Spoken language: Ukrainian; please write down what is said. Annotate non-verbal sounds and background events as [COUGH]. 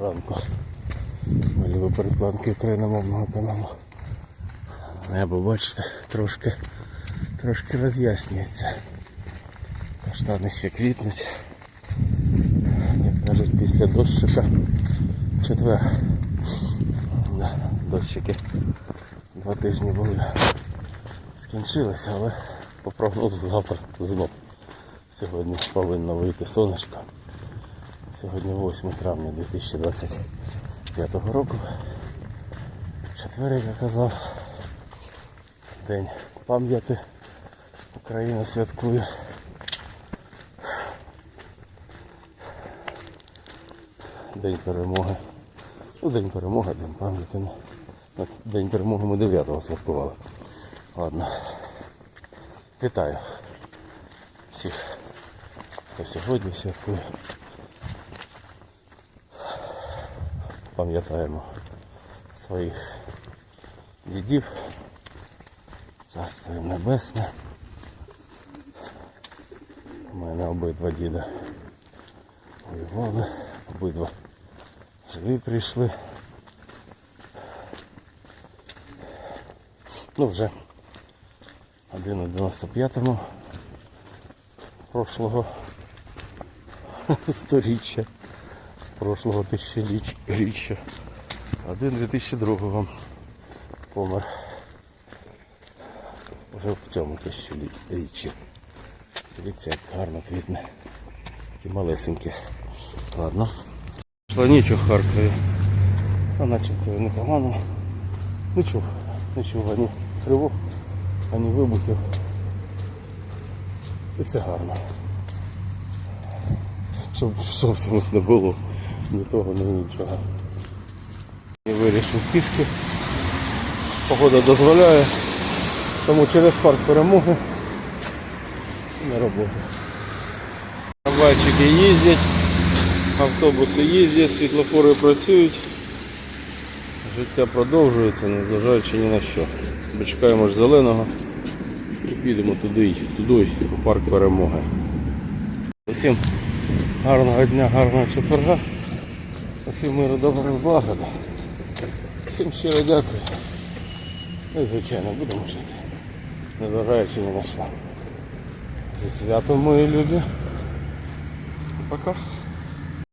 ранку. Малюю перепланки україномовного каналу. Небо, бачите, трошки, трошки роз'яснюється. Каштани ще квітнуть. Як кажуть, після дощика четвер. Дощики два тижні були. Скінчилися, але по прогнозу завтра знов. Сьогодні повинно вийти сонечко. Сьогодні 8 травня 2025 року. Четвер, як я казав, День пам'яті. Україна святкує. День перемоги. Ну, День перемоги, День пам'яті. ну. День перемоги ми 9-го святкували. Ладно. Вітаю всіх, хто сьогодні святкує. Пам'ятаємо своїх дідів. Царство небесне. У мене обидва діда воювали, обидва живі прийшли. Ну вже один у 95-му прошлого [LAUGHS] сторіччя, прошлого тисячоліття. Один 2002-го помер. Вже в цьому тисячолітті. Дивіться, як гарно квітне. Такі малесенькі. Ладно. Пішла ніч у Харкові. А начебто непогано. Не чув, не чув ані тривог, ані вибухів. І це гарно. Щоб зовсім їх не було ні того, ні нічого. Я вирішив пішки. Погода дозволяє. Тому через парк перемоги і на роботу. Трамвайчики їздять, автобуси їздять, світлофори працюють. Життя продовжується, незважаючи ні на що. Дочекаємо ж зеленого і підемо туди, туди, у парк перемоги. Усім гарного дня, гарного четверга. Усім миру доброго злагоду. Всім щиро дякую. Ну звичайно будемо жити. Незважаючи ні на що. Зі святом мої люди. Пока.